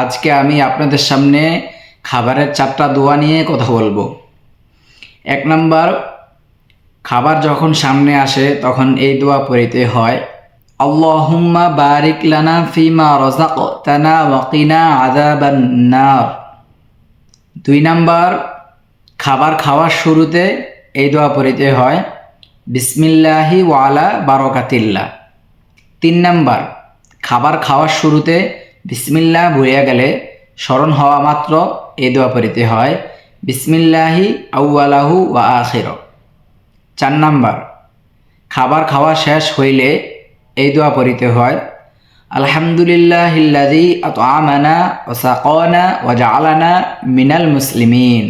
আজকে আমি আপনাদের সামনে খাবারের চারটা দোয়া নিয়ে কথা বলব। এক নম্বর, খাবার যখন সামনে আসে, তখন এই দোয়া পড়িতে হয়, আল্লাহুম্মা বারিক লানা ফিমা রাযাকতানা ওয়াকিনা আযাবান নার। দুই নাম্বার, খাবার খাওয়ার শুরুতে এই দোয়া পড়িতে হয়, বিসমিল্লাহি ওয়ালা বারকাতিল্লাহ। তিন নাম্বার, খাবার খাওয়ার শুরুতে বিসমিল্লাহ ভুলিয়া গেলে স্মরণ হওয়া মাত্র এই দোয়া পড়িতে হয়, বিসমিল্লাহি আউ্বালাহু ওয়া আখির। চার নাম্বার, খাবার খাওয়া শেষ হইলে এই দোয়া পড়িতে হয়, আলহামদুলিল্লাহিল্লাযী আতআমানা ওয়া সাকানা ওয়া জাআলানা মিনাল মুসলিমিন।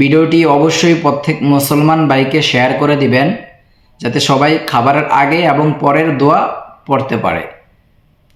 ভিডিওটি অবশ্যই প্রত্যেক মুসলমান ভাইকে শেয়ার করে দিবেন, যাতে সবাই খাবারের আগে এবং পরের দোয়া পড়তে পারে।